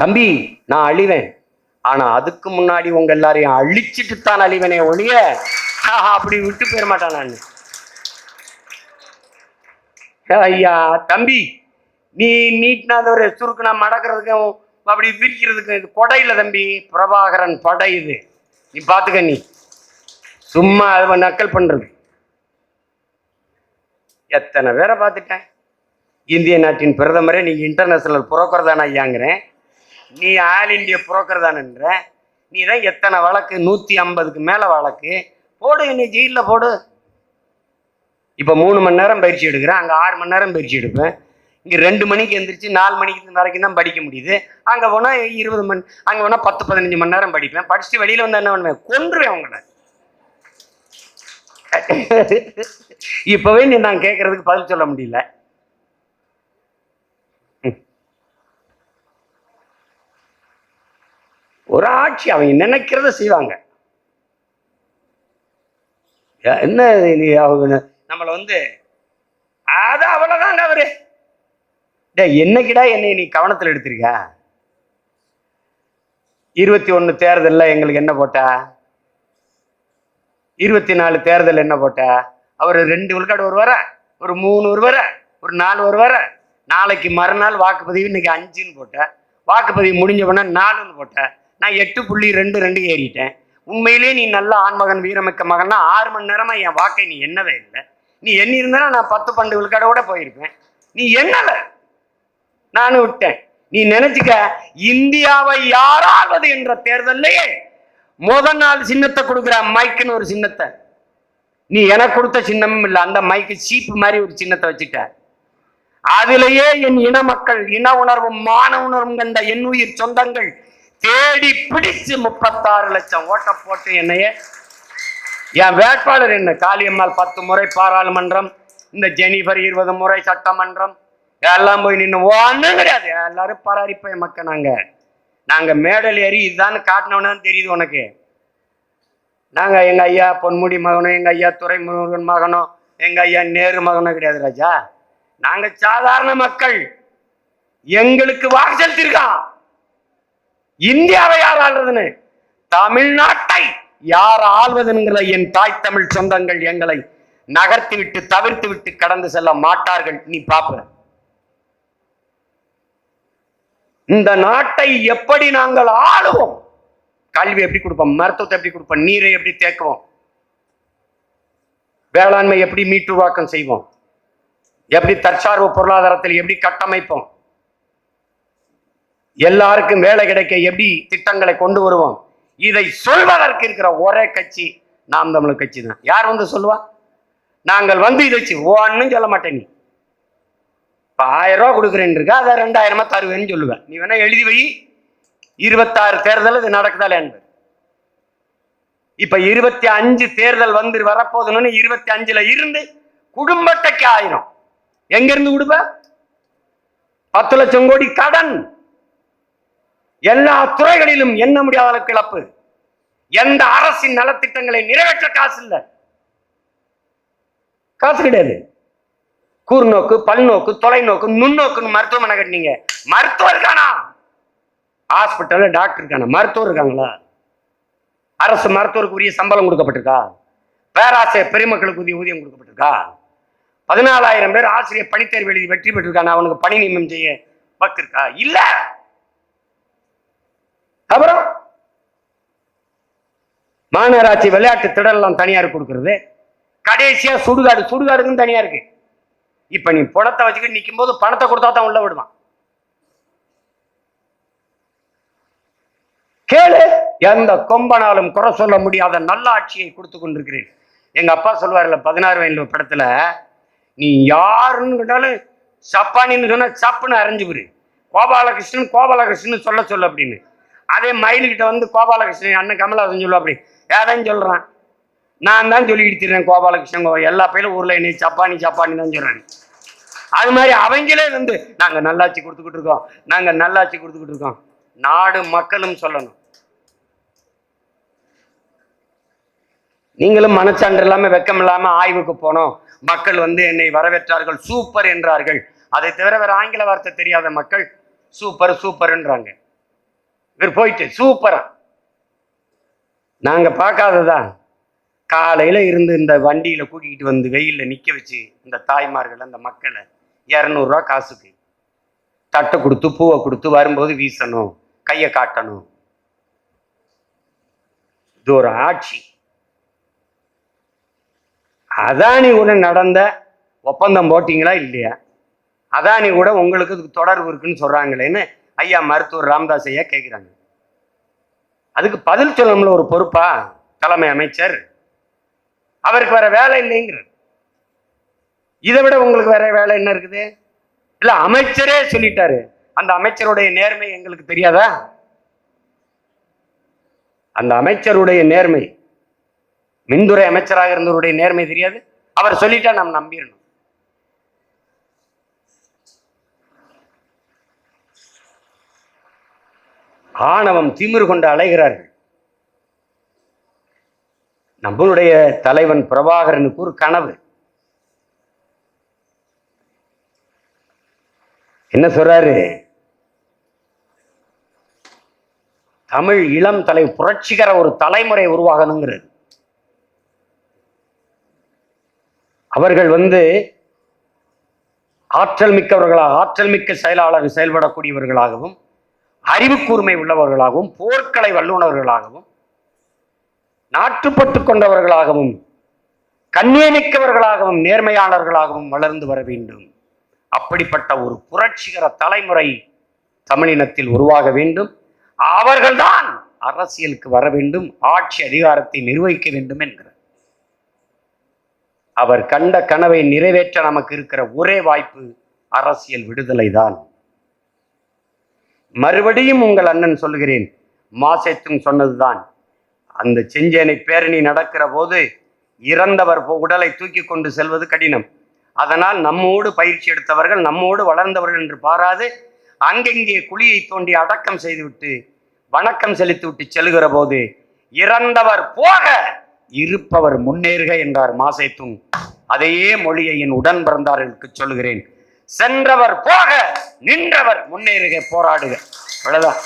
தம்பி நான் அழிவேன். ஆனா அதுக்கு முன்னாடி உங்க எல்லாரையும் அழிச்சிட்டு தான் அழிவனே ஒழிய அப்படி விட்டு போயிட மாட்டான் நான். ஐயா தம்பி நீ நீட்டினாதவர் சுருக்குனா மடக்கிறதுக்கும் அப்படி விரிக்கிறதுக்கும் இது கொடை இல்லை தம்பி. பிரபாகரன் படை இது. நீ பார்த்துக்க நீ. சும்மா அதை நக்கல் பண்றது. எத்தனை பேரை பார்த்துட்டேன் இந்திய நாட்டின் பிரதமரே நீ இன்டர்நேஷனல் புரோக்கர் தானே ஐயாங்கிறேன். நீ ஆல் இந்திய புரோக்கர் தானன்ற. நீ தான் எத்தனை வழக்கு? நூற்றி ஐம்பதுக்கு மேலே வழக்கு. போடு நீ ஜெயிலில் போடு. இப்போ மூணு மணி நேரம் பயிற்சி எடுக்கிறேன். அங்கே ஆறு மணி நேரம் பயிற்சி எடுப்பேன். இங்கே ரெண்டு மணிக்கு எந்திரிச்சு நாலு மணிக்கு வரைக்கும் தான் படிக்க முடியுது. அங்கே போனால் இருபது மணி அங்கே போனால் பத்து பதினஞ்சு மணி நேரம் படிப்பேன். படிச்சுட்டு வெளியில் வந்து என்ன பண்ணுவேன்? கொன்றுவேன் அவங்கள. இப்போவே நீ நான் கேட்குறதுக்கு பதில் சொல்ல முடியல. ஒரு ஆட்சி அவங்க நினைக்கிறத செய்வாங்க. என்ன நீ அவங்க நம்மளை வந்து அது அவ்வளோதாங்க அவரு. டே என்னைக்குடா என்னை நீ கவனத்தில் எடுத்திருக்க? இருபத்தி ஒன்று தேர்தலில் எங்களுக்கு என்ன போட்டா? இருபத்தி நாலு தேர்தல் என்ன போட்டா? அவர் ரெண்டு விழுக்காடு வர ஒரு மூணு வருவார? ஒரு நாலு வருவார? நாளைக்கு மறுநாள் வாக்குப்பதிவு இன்னைக்கு அஞ்சுன்னு போட்டேன் வாக்குப்பதிவு முடிஞ்ச உடனே நாலுன்னு போட்டேன் நான் எட்டு புள்ளி ரெண்டு ரெண்டு ஏறிட்டேன். உண்மையிலே நீ நல்ல ஆண்மகன் வீரமிக்க மகன்னா ஆறு மணி நேரமா என் வாக்கை நீ என்னவே இல்லை. நீ எண்ணி இருந்தா நான் பத்து பன்னெண்டு விழுக்காடோட போயிருப்பேன். நீ என்னல நானும் விட்டேன். நீ நினைச்சுக்க இந்தியாவை யாராவது என்ற தேர்தல்லையே முதல் நாள் சின்னத்தை கொடுக்குற மைக்குன்னு ஒரு சின்னத்தை. நீ எனக்கு கொடுத்த சின்னமும் இல்லை. அந்த மைக்கு சீப்பு மாதிரி ஒரு சின்னத்தை வச்சுட்ட. அதிலேயே என் இன மக்கள் இன உணர்வும் மான உணர்வும் கண்ட என் உயிர் சொந்தங்கள் தேடி பிடிச்சு முப்பத்தாறு லட்சம் ஓட்ட போட்டு என்னைய. என் வேட்பாளர் என்ன? காளியம்மாள் பத்து முறை பாராளுமன்றம் இந்த ஜெனிபர் இருபது முறை சட்டமன்றம் எல்லாம் போய் நின்று ஒன்றும் கிடையாது. எல்லாரும் பராரிப்பை மக்க நாங்க. நாங்க மேடல் ஏறி இதுதான் காட்டினவனு தெரியுது உனக்கு. நாங்க எங்க ஐயா பொன்முடி மகனும் எங்க ஐயா துரைமுருகன் மகனும் எங்க ஐயா நேரு மகனும் கிடையாது ராஜா. நாங்க சாதாரண மக்கள். எங்களுக்கு வாக்கு செலுத்திருக்கான் இந்தியாவை யார் ஆள்றதுன்னு? தமிழ்நாட்டை யார் ஆள்வதுங்கிற என் தாய் தமிழ் சொந்தங்கள் எங்களை நகர்த்தி விட்டு தவிர்த்து விட்டு கடந்து செல்ல மாட்டார்கள். நீ பாப்ப. இந்த நாட்டை எப்படி நாங்கள் ஆளுவோம்? கல்வி எப்படி கொடுப்போம்? மருத்துவத்தை எப்படி கொடுப்போம்? நீரை எப்படி தேக்குவோம்? வேளாண்மை எப்படி மீட்டுருவாக்கம் செய்வோம்? எப்படி தற்சார்பு பொருளாதாரத்தில் எப்படி கட்டமைப்போம்? எல்லாருக்கும் வேலை கிடைக்க எப்படி திட்டங்களை கொண்டு வருவோம்? இதை சொல்வதற்கு இருக்கிற ஒரே கட்சி நாம் தமிழர் கட்சி தான். யார் வந்து சொல்லுவா? நாங்கள் வந்து இதை வச்சு ஒன்னும் சொல்ல மாட்டேன் நீ. இப்போ ஆயிரம் ரூபா கொடுக்குறேன்னு இருக்கா? அதை ரெண்டாயிரமா தருவேன்னு சொல்லுவேன் நீ வேணா எழுதி வை. இருபத்தாறு தேர்தல் இது நடக்குதா என்பது இப்ப இருபத்தி அஞ்சு தேர்தல் வந்து வரப்போதுன்னு இருபத்தி அஞ்சுல இருந்து குடும்பத்தைக்கு ஆயிரம். எங்க இருந்து கொடுப்ப பத்து லட்சம் கோடி கடன். எல்லா துறைகளிலும் எண்ண முடியாத அளவுக்கு இழப்பு. எந்த அரசின் நலத்திட்டங்களை நிறைவேற்ற காசு இல்லை காசு கிடையாது. கூர்நோக்கு பல்நோக்கு தொலைநோக்கு நுண்ணோக்குன்னு மருத்துவமனை கட்டினீங்க. மருத்துவர் இருக்கானா ஹாஸ்பிட்டல்ல டாக்டர் இருக்கானா? மருத்துவர் இருக்காங்களா? அரசு மருத்துவருக்கு உரிய சம்பளம் கொடுக்கப்பட்டிருக்கா? பேராசிரியர் பெருமக்களுக்கு உரிய ஊதியம் கொடுக்கப்பட்டிருக்கா? பதினாலாயிரம் பேர் ஆசிரியர் பணித்தேர்வு எழுதி வெற்றி பெற்றிருக்கான? அவனுக்கு பணி நியமனம் செய்ய வக்கு இல்லை! அப்புறம் மாநகராட்சி விளையாட்டு திடலாம் தனியார் கொடுக்கறது. கடைசியா சுடுகாடு சுடுகாடுக்கும் தனியா இருக்கு. இப்ப நீ பணத்தை வச்சுக்கிட்டு நிற்கும் போது பணத்தை கொடுத்தா தான் உள்ள விடுவான். கேளு எந்த கொம்பனாலும் குறை சொல்ல முடியாத நல்ல ஆட்சியை கொடுத்து கொண்டிருக்கிறேன். எங்க அப்பா சொல்லுவார்ல பதினாறு வயதுல படத்துல நீ யாருன்னு கேட்டாலும் சப்பானின்னு சொன்னா சப்புன்னு அரைஞ்சு விடு. கோபாலகிருஷ்ணன் கோபாலகிருஷ்ணன் சொல்ல சொல்ல அப்படின்னு. அதே மயிலுக்கிட்ட வந்து கோபாலகிருஷ்ணன் அண்ணன் கமலஹாசன் சொல்லுவா அப்படி ஏதான் சொல்றான். நான் தான் சொல்லிக்கிட்டு திரிறேன் கோபாலகிருஷ்ணன் எல்லா பையிலும் ஊர்ல என்னை சப்பானி சப்பானி தான் சொல்றேன். அது மாதிரி அவங்களே வந்து நாங்க நல்லாட்சி கொடுத்துக்கிட்டு இருக்கோம் நாங்க நல்லாட்சி கொடுத்துக்கிட்டு இருக்கோம். நாடு மக்களும் சொல்லணும். நீங்களும் மனச்சான்று இல்லாம வெக்கம் இல்லாம ஆய்வுக்கு போனோம். மக்கள் வந்து என்னை வரவேற்றார்கள் சூப்பர் என்றார்கள். அதை தவிர வேற ஆங்கில வார்த்தை தெரியாத மக்கள் சூப்பர் சூப்பர்ன்றாங்க. இவர் போயிட்டு சூப்பரா. நாங்க பார்க்காததா? காலையில இருந்து இந்த வண்டியில கூட்டிகிட்டு வந்து வெயில்ல நிக்க வச்சு இந்த தாய்மார்கள் அந்த மக்களை இரநூறுவா காசுக்கு தட்டை கொடுத்து பூவை கொடுத்து வரும்போது வீசணும் கையை காட்டணும். இது ஒரு ஆட்சி. அதானி கூட நடந்த ஒப்பந்தம் போட்டிங்களா இல்லையா? அதானி கூட உங்களுக்கு இதுக்கு தொடர்பு இருக்குன்னு சொல்றாங்களேன்னு ஐயா மருத்துவர் ராம்தாஸ் ஐயா கேட்குறாங்க அதுக்கு பதில் சொல்லணும்ல ஒரு பொறுப்பா? தலைமை அமைச்சர். அவருக்கு வேற வேலை இல்லைங்கிறார். இதை விட உங்களுக்கு வேற வேலை என்ன இருக்குது? இல்ல அமைச்சரே சொல்லிட்டாரு. அந்த அமைச்சருடைய நேர்மை எங்களுக்கு தெரியாதா? அந்த அமைச்சருடைய நேர்மை மின்துறை அமைச்சராக இருந்தவருடைய நேர்மை தெரியாது. அவர் சொல்லிட்டா நாம் நம்பிடணும். ஆணவம் திமிர் கொண்டு அலைகிறார்கள். நம்மளுடைய தலைவன் பிரபாகரனுக்கு ஒரு கனவு. என்ன சொல்றாரு? தமிழ் இளம் தலை புரட்சிகர ஒரு தலைமுறை உருவாகணுங்கிறது. அவர்கள் வந்து ஆற்றல் மிக்கவர்களாக ஆற்றல் மிக்க செயலாளர் செயல்படக்கூடியவர்களாகவும் அறிவு கூர்மை உள்ளவர்களாகவும் போர்க்கலை வல்லுநர்களாகவும் நாட்டுப்பட்டு கொண்டவர்களாகவும் கண்ணியமிக்கவர்களாகவும் நேர்மையாளர்களாகவும் வளர்ந்து வர வேண்டும். அப்படிப்பட்ட ஒரு புரட்சிகர தலைமுறை தமிழினத்தில் உருவாக வேண்டும். அவர்கள்தான் அரசியலுக்கு வர வேண்டும் ஆட்சி அதிகாரத்தை நிர்வகிக்க வேண்டும் என்கிறார் அவர் கண்ட கனவை நிறைவேற்ற நமக்கு இருக்கிற ஒரே வாய்ப்பு அரசியல் விடுதலை தான் மறுபடியும் உங்கள் அண்ணன் சொல்கிறேன் மாசேத்தும் சொன்னதுதான். அந்த செஞ்சேனை பேரணி நடக்கிற போது இறந்தவர் போ- உடலை தூக்கி கொண்டு செல்வது கடினம். அதனால் நம்மோடு பயிற்சி எடுத்தவர்கள் நம்மோடு வளர்ந்தவர்கள் என்று பாராது அங்கங்கே குழியை தோண்டி அடக்கம் செய்துவிட்டு வணக்கம் செலுத்திவிட்டு செல்கிற போது இறந்தவர் போக இருப்பவர் முன்னேறுக என்றார் மாசேத்தும். அதையே மொழியை என் உடன் பிறந்தார்களுக்கு சொல்லுகிறேன். சென்றவர் போக நின்றவர் முன்னேறுக போராடுக. அவ்வளவுதான்.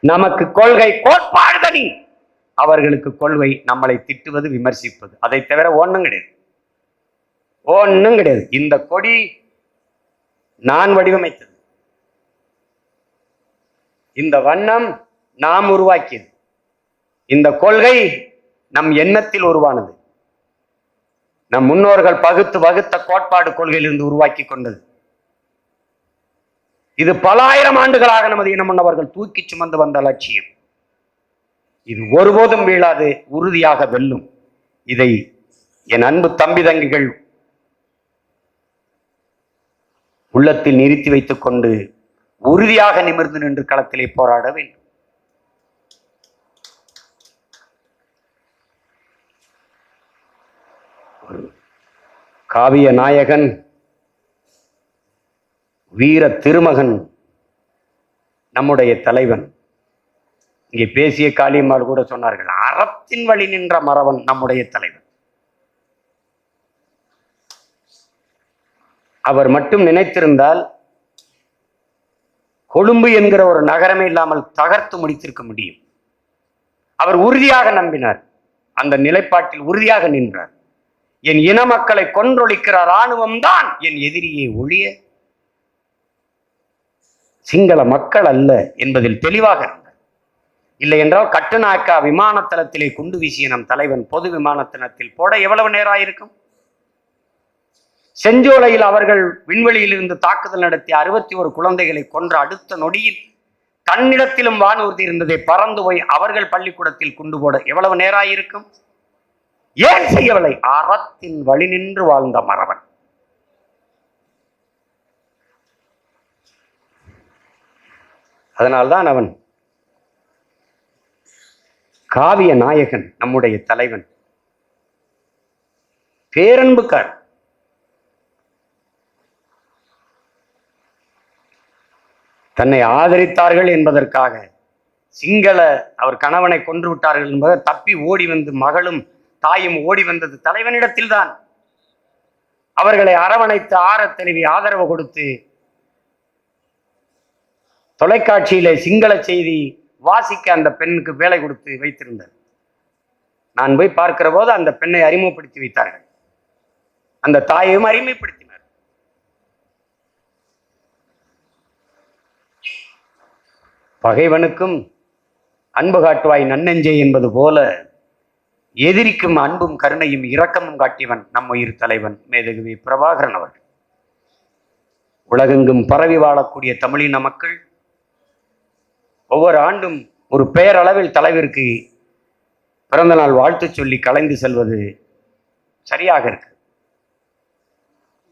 நமக்கு கொள்கை கோட்பாடு தனி அவர்களுக்கு கொள்கை நம்மளை திட்டுவது விமர்சிப்பது. அதை தவிர ஒண்ணும் கிடையாது. ஒன்றும் கிடையாது. இந்த கொடி நான் வடிவமைத்தது. இந்த வண்ணம் நாம் உருவாக்கியது. இந்த கொள்கை நம் எண்ணத்தில் உருவானது. நம் முன்னோர்கள் பகுத்து வகுத்த கோட்பாடு கொள்கையிலிருந்து உருவாக்கி கொண்டது. இது பல ஆயிரம் ஆண்டுகளாக நமது இனமுன்னவர்கள் தூக்கி சுமந்து வந்த லட்சியம். இது ஒருபோதும் வீழாது உறுதியாக வெல்லும். இதை என் அன்பு தம்பி தங்கிகள் உள்ளத்தில் நிறுத்தி வைத்துக்கொண்டு உறுதியாக நிமிர்ந்து நின்று களத்திலே போராட வேண்டும். காவிய நாயகன் வீர திருமகன் நம்முடைய தலைவன். இங்கே பேசிய காளியம்மாள் கூட சொன்னார்கள் அறத்தின் வழி நின்ற மறவன் நம்முடைய தலைவன். அவர் மட்டும் நினைத்திருந்தால் கொழும்பு என்கிற ஒரு நகரமே இல்லாமல் தகர்த்து முடித்திருக்க முடியும். அவர் உறுதியாக நம்பினார். அந்த நிலைப்பாட்டில் உறுதியாக நின்றார். என் இன மக்களை கொன்றொழிக்கிற இராணுவம் தான் என் எதிரியை ஒழிய. சிங்கள மக்கள் அல்ல என்பதில் தெளிவாக இருந்தார் இல்லை என்றால் கட்டுநாயக்கா விமானத்தளத்திலே குண்டு வீசிய நம் தலைவன் பொது விமானத்தளத்தில் போட எவ்வளவு நேரம் இருக்கும் செஞ்சோலையில் அவர்கள் விண்வெளியில் இருந்து தாக்குதல் நடத்திய அறுபத்தி ஒரு குழந்தைகளை கொன்ற அடுத்த நொடியில் தன்னிடத்திலும் வானூர்தி இருந்ததை பறந்து போய் அவர்கள் பள்ளிக்கூடத்தில் குண்டு போட எவ்வளவு நேரம் இருக்கும் ஏன் செய்யவில்லை? அறத்தின் வழி நின்று வாழ்ந்த மறவன். அதனால்தான் அவன் காவிய நாயகன் நம்முடைய தலைவன். பேரன்புக்கார். தன்னை ஆதரித்தார்கள் என்பதற்காக சிங்கள அவர் கணவனை கொன்று விட்டார்கள் என்பதை தப்பி ஓடி வந்து மகளும் தாயும் ஓடி வந்தது தலைவனிடத்தில்தான். அவர்களை அரவணைத்து ஆறத் தெளிவி ஆதரவு கொடுத்து தொலைக்காட்சியில சிங்கள செய்தி வாசிக்க அந்த பெண்ணுக்கு வேலை கொடுத்து வைத்திருந்தார் நான் போய் பார்க்கிற போது அந்த பெண்ணை அறிமுகப்படுத்தி வைத்தார்கள். அந்த தாயையும் அறிமுகப்படுத்தினார். பகைவனுக்கும் அன்பு காட்டுவாய் நன்னெஞ்சே என்பது போல எதிரிக்கும் அன்பும் கருணையும் இரக்கமும் காட்டியவன் நம் உயிர் தலைவன் மேதகுவி பிரபாகரன் அவர்கள். உலகெங்கும் பரவி வாழக்கூடிய தமிழின மக்கள் ஒவ்வொரு ஆண்டும் ஒரு பெயரளவில் தலைவருக்கு பிறந்த நாள் வாழ்த்து சொல்லி கலைந்து செல்வது சரியாக இருக்கு.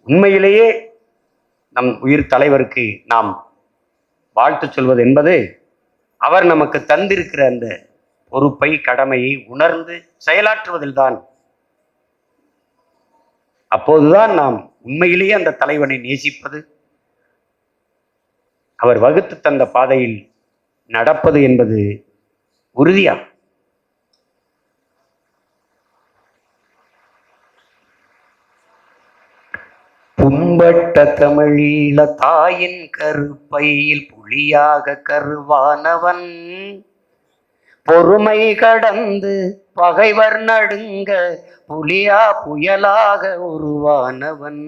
உண்மையிலேயே நம் உயிர் தலைவருக்கு நாம் வாழ்த்து சொல்வது என்பது அவர் நமக்கு தந்திருக்கிற அந்த பொறுப்பை கடமையை உணர்ந்து செயலாற்றுவதில்தான். அப்போதுதான் நாம் உண்மையிலேயே அந்த தலைவனை நேசிப்பது அவர் வகுத்து தந்த பாதையில் நடப்பது என்பது உறுதியா? புண்பட்ட தமிழீழ தாயின் கருப்பையில் புலியாக கருவானவன் பொறுமை கடந்து பகைவர் நடுங்க புலியா புயலாக உருவானவன்.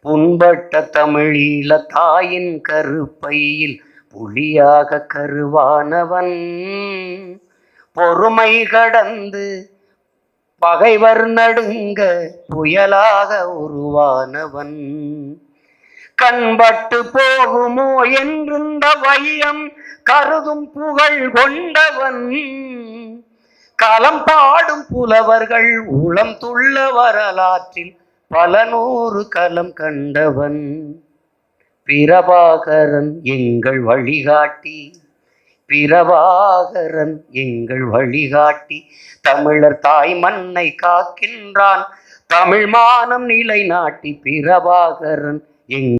புண்பட்ட தமிழீழ தாயின் கருப்பையில் புலியாக கருவானவன். பொறுமை கடந்து பகைவர் நடுங்க புயலாக உருவானவன். கண்பட்டு போகுமோ என்றிருந்த வையம் கருதும் புகழ் கொண்டவன். களம் பாடும் புலவர்கள் உளம் துள்ள வரலாற்றில் பல நூறு களம் கண்டவன். பிரபாகரன் எங்கள் வழிகாட்டி பிரபாகரன் எங்கள் வழிகாட்டி. தமிழர் தாய் மண்ணை காக்கின்றான் தமிழ் மானம் நிலைநாட்டி பிரபாகரன் எங்கள்